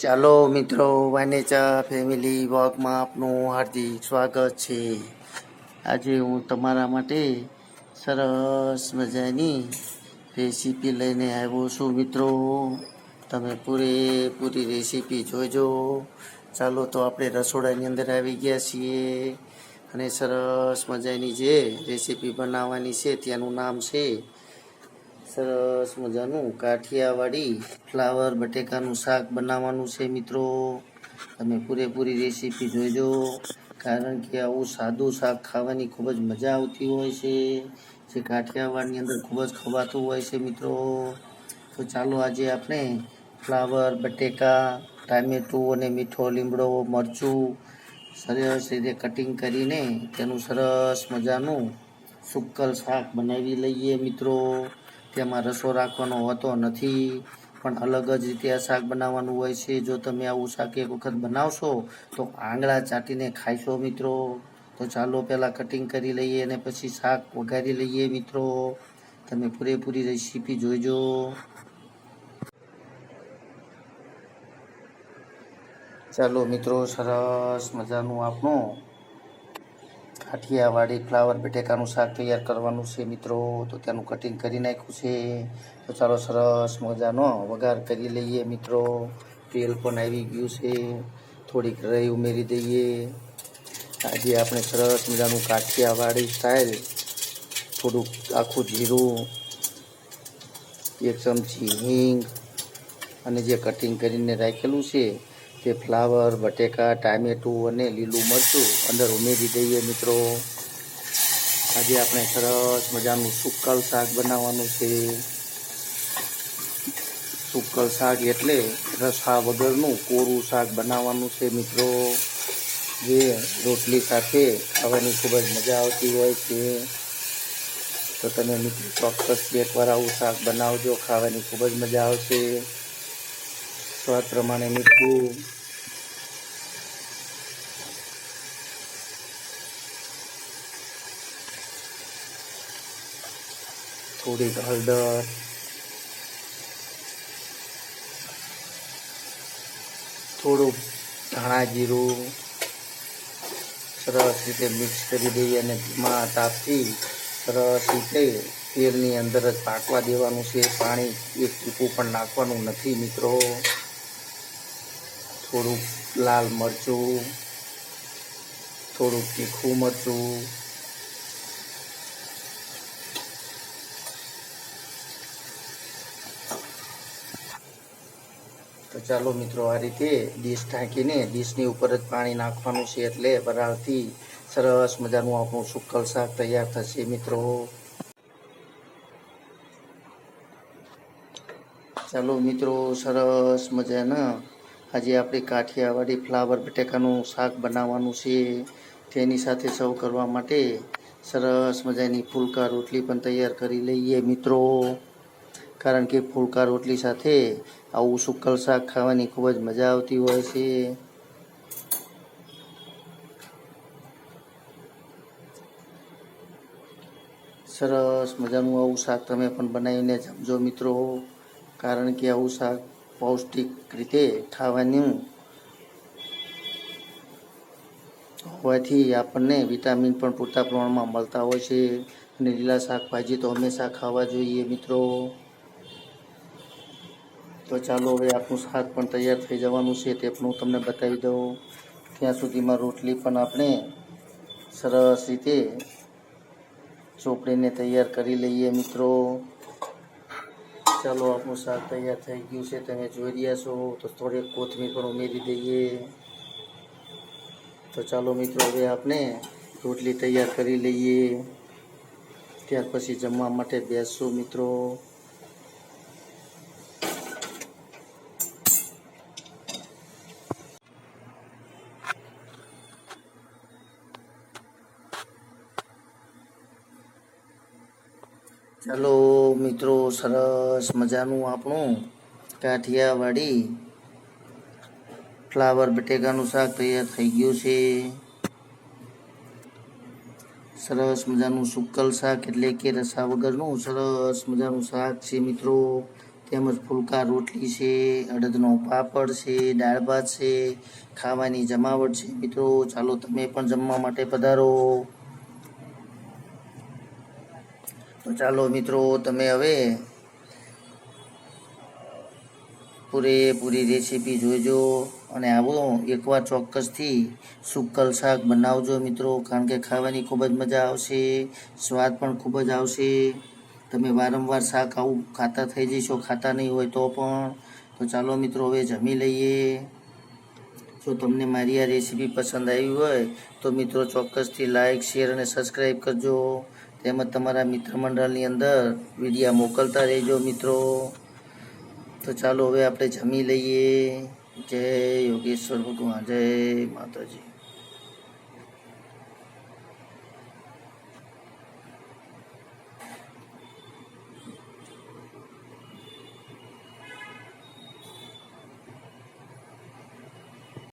ચાલો મિત્રો, વાનેચા ફેમિલી વોકમાં આપનું હાર્દિક સ્વાગત છે. આજે હું તમારા માટે સરસ મજાની રેસીપી લઈને આવ્યો છું મિત્રો. તમે પૂરેપૂરી રેસીપી જોજો. ચાલો તો આપણે રસોડાની અંદર આવી ગયા છીએ અને સરસ મજાની જે રેસીપી બનાવવાની છે, ત્યાંનું નામ છે સરસ મજાનું કાઠિયાવાડી ફ્લાવર બટેકાનું શાક બનાવવાનું છે મિત્રો. તમે પૂરેપૂરી રેસીપી જોઈજો કારણ કે આવું સાદું શાક ખાવાની ખૂબ જ મજા આવતી હોય છે. જે કાઠિયાવાડની અંદર ખૂબ જ ખવાતું હોય છે મિત્રો. તો ચાલો આજે આપણે ફ્લાવર, બટેકા, ટામેટું અને મીઠો, લીમડો, મરચું સરસ રીતે કટિંગ કરીને તેનું સરસ મજાનું સુક્કલ શાક બનાવી લઈએ મિત્રો. તેમાં રસો રાખવાનો હોતો નથી. પણ અલગ જ રીતે આ શાક બનાવવાનું હોય છે. જો તમે આવું શાક એક વખત બનાવશો, તો આંગળા ચાટીને ખાઈશો મિત્રો. તો ચાલો પહેલાં કટિંગ કરી લઈએ અને પછી શાક વઘારી લઈએ મિત્રો. તમે પૂરેપૂરી રેસીપી જોઈજો. ચાલો મિત્રો, સરસ મજાનું આપણું કાઠિયાવાડી ફ્લાવર બટેકાનું શાક તૈયાર કરવાનું છે મિત્રો. તો ત્યાંનું કટિંગ કરી નાખ્યું છે. તો ચાલો સરસ મજાનો વઘાર કરી લઈએ મિત્રો. તેલ પણ આવી ગયું છે. થોડીક રહી ઉમેરી દઈએ. આજે આપણે સરસ મજાનું કાઠિયાવાડી સ્ટાઇલ થોડુંક આખું જીરું, એક ચમચી હિંગ અને જે કટિંગ કરીને રાખેલું છે તે ફ્લાવર, બટેકા, ટામેટું અને લીલું મરચું અંદર ઉમેરી દઈએ મિત્રો. આજે આપણે સરસ મજાનું સુક્કલ શાક બનાવવાનું છે. સુક્કલ શાક એટલે રસા વગરનું કોરું શાક બનાવવાનું છે મિત્રો. જે રોટલી સાથે ખાવાની ખૂબ જ મજા આવતી હોય છે. તો તમે મિત્રો ચોક્કસ એકવાર આવું શાક બનાવજો, ખાવાની ખૂબ જ મજા આવશે. સ્વાદ પ્રમાણે મીઠું. થોડીક હળદર. થોડુંક ધાણા જીરું. સરસ રીતે મિક્સ કરી દઈએ અને ધીમા તાપથી સરસ રીતે તેલની અંદર જ પાકવા દેવાનું છે. પાણી એક ટીપું પણ નાખવાનું નથી મિત્રો. થોડુંક લાલ મરચું, થોડુંક તીખું મરચું. તો ચાલો મિત્રો, આ રીતે ડીશ ઢાંકીને ડીશની ઉપર જ પાણી નાખવાનું છે એટલે વરાળથી સરસ મજાનું આપણું સુક્કલ શાક તૈયાર થશે મિત્રો. ચાલો મિત્રો, સરસ મજાના આજે આપણે કાઠિયાવાડી ફ્લાવર બટેકાનું શાક બનાવવાનું છે. તેની સાથે સર્વ કરવા માટે સરસ મજાની ફૂલકા રોટલી પણ તૈયાર કરી લઈએ મિત્રો. કારણ કે ફુલકા રોટલી સાથે આવું સુક્કલ શાક ખાવાની ખૂબ જ મજા આવતી હોય છે. સરસ મજાનું આવું શાક તમે પણ બનાવીને જમજો મિત્રો. કારણ કે આવું શાક પૌષ્ટિક રીતે ખાવાનું હોવાથી આપણને વિટામિન પણ પૂરતા પ્રમાણમાં મળતા હોય છે અને લીલા શાકભાજી તો હંમેશા ખાવા જોઈએ મિત્રો. તો ચાલો હવે આપણું શાક પણ તૈયાર થઈ જવાનું છે તે પણ હું તમને બતાવી દઉં. ત્યાં સુધીમાં રોટલી પણ આપણે સરસ રીતે ચોપડીને તૈયાર કરી લઈએ મિત્રો. ચાલો આપણું શાક તૈયાર થઈ ગયું છે, તમે જોઈ રહ્યા છો, તો થોડીક કોથમીર પણ ઉમેરી દઈએ. તો ચાલો મિત્રો, હવે આપણે રોટલી તૈયાર કરી લઈએ. ત્યાર પછી જમવા માટે બેસશું મિત્રો. ચાલો મિત્રો, સરસ મજાનું આપણું કાઠિયાવાડી ફ્લાવર બટેકાનું શાક તૈયાર થઈ ગયું છે. સરસ મજાનું સુક્કલ શાક એટલે કે રસા વગરનું સરસ મજાનું શાક છે મિત્રો. તેમજ ફુલકા રોટલી છે, અડદનો પાપડ છે, દાળ ભાત છે, ખાવાની જમાવટ છે મિત્રો. ચાલો તમે પણ જમવા માટે પધારો. તો ચાલો મિત્રો, તમે હવે પૂરેપૂરી રેસીપી જોઈજો અને આવો એકવાર ચોક્કસથી સુક્કલ શાક બનાવજો મિત્રો, કારણ કે ખાવાની ખૂબ જ મજા આવશે, સ્વાદ પણ ખૂબ જ આવશે. તમે વારંવાર શાક આવું ખાતા થઈ જશો ખાતા નહીં હોય તો પણ. તો ચાલો મિત્રો, હવે જમી લઈએ. જો તમને મારી આ રેસીપી પસંદ આવી હોય, તો મિત્રો ચોક્કસથી લાઇક શેર અને સબસ્ક્રાઈબ કરજો. તેમજ તમારા મિત્ર મંડળની અંદર વિડીયા મોકલતા રહેજો મિત્રો. તો ચાલો હવે આપણે જમી લઈએ. જય યોગેશ્વર ભગવાન. જય માતાજી.